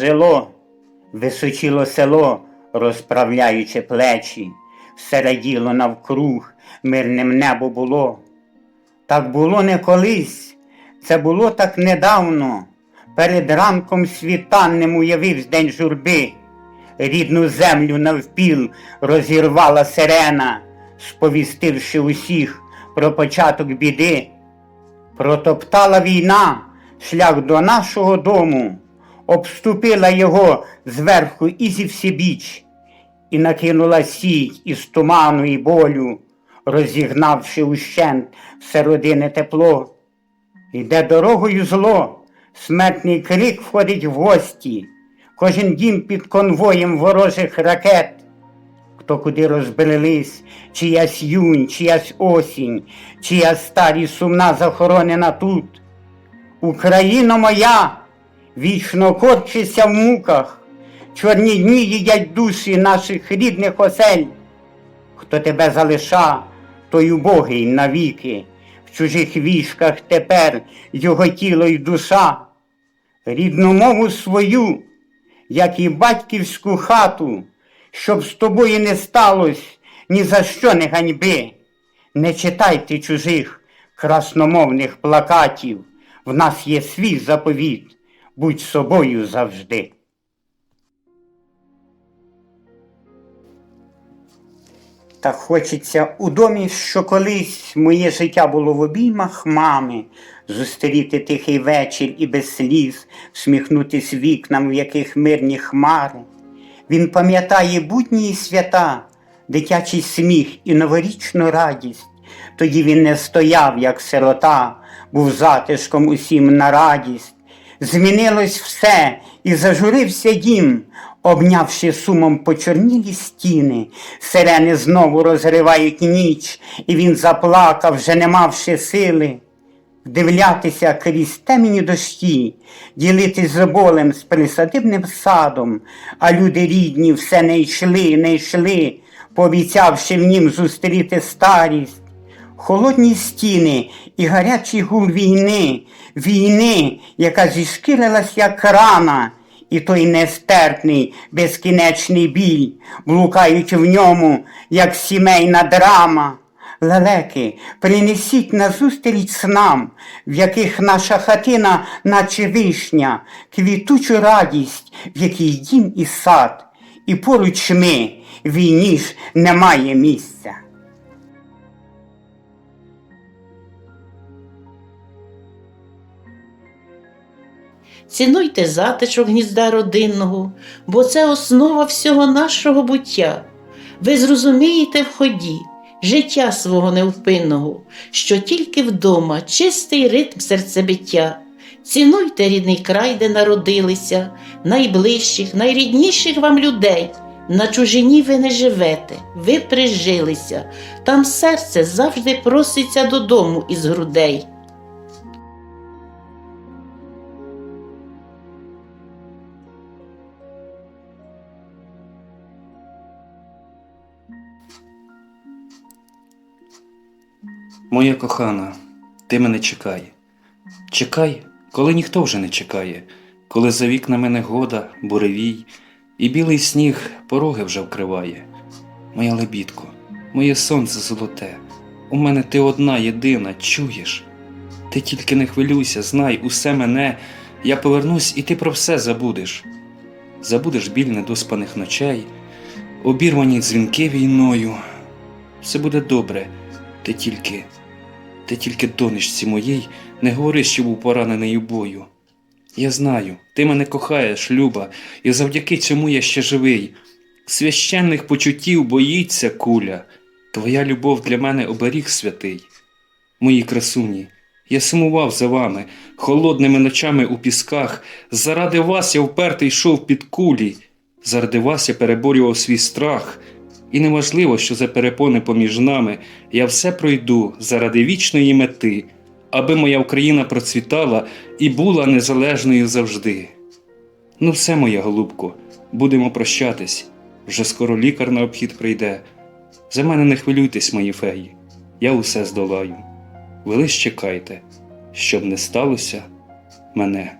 жило, височило село, розправляючи плечі, все раділо навкруг, мирним небо було. Так було не колись, це було так недавно. Перед ранком світанним уявивсь день журби. Рідну землю навпіл розірвала сирена, сповістивши усіх про початок біди. Протоптала війна шлях до нашого дому, обступила його зверху і зі всебіч, і накинула сіть із туману і болю, розігнавши ущент все родине тепло. Йде дорогою зло, смертний крик входить в гості, кожен дім під конвоєм ворожих ракет. Хто куди розбрелись, чиясь юнь, чиясь осінь, чия старі сумна захоронена тут. Україно моя, вічно корчися в муках, чорні дні їдять душі наших рідних осель. Хто тебе залиша, той убогий навіки, в чужих вішках тепер його тіло й душа, рідну мову свою, як і батьківську хату, щоб з тобою не сталося ні за що не ганьби. Не читайте чужих красномовних плакатів. В нас є свій заповіт, будь собою завжди. Так хочеться у домі, що колись моє життя було в обіймах мами, зустріти тихий вечір і без сліз, всміхнутись вікнам, в яких мирні хмари. Він пам'ятає будні й свята, дитячий сміх і новорічну радість. Тоді він не стояв, як сирота, був затишком усім на радість. Змінилось все, і зажурився дім, обнявши сумом почорнілі стіни, сирени знову розривають ніч, і він заплакав, вже не мавши сили. Вдивлятися крізь темні дощі, ділитись з болем з присадибним садом, а люди рідні все не йшли, не йшли, пообіцявши в нім зустріти старість. Холодні стіни і гарячий гул війни, війни, яка зішкірилась, як рана, і той нестерпний, безкінечний біль, блукають в ньому, як сімейна драма. Лелеки, принесіть назустріч снам, в яких наша хатина, наче вишня, квітучу радість, в якій дім і сад, і поруч ми, війні ж немає місця. Цінуйте затишок гнізда родинного, бо це основа всього нашого буття. Ви зрозумієте в ході життя свого невпинного, що тільки вдома чистий ритм серцебиття. Цінуйте рідний край, де народилися, найближчих, найрідніших вам людей. На чужині ви не живете, ви прижилися, там серце завжди проситься додому із грудей. Моя кохана, ти мене чекай. Чекай, коли ніхто вже не чекає, коли за вікнами негода, буревій, і білий сніг пороги вже вкриває. Моя лебідко, моє сонце золоте, у мене ти одна єдина, чуєш? Ти тільки не хвилюйся, знай, усе мене, я повернусь, і ти про все забудеш. Забудеш біль недоспаних ночей, обірвані дзвінки війною. Все буде добре, ти тільки, ти тільки донечці моїй не говори, що був поранений у бою. Я знаю, ти мене кохаєш, Люба, і завдяки цьому я ще живий. Священних почуттів боїться куля, твоя любов для мене оберіг святий. Мої красуні, я сумував за вами, холодними ночами у пісках. Заради вас я вперто йшов під кулі, заради вас я переборював свій страх. І неважливо, що за перепони поміж нами, я все пройду заради вічної мети, аби моя Україна процвітала і була незалежною завжди. Ну, все, моя голубко, будемо прощатись. Вже скоро лікар на обхід прийде. За мене не хвилюйтесь, мої феї, я усе здолаю. Ви лиш чекайте, щоб не сталося мене.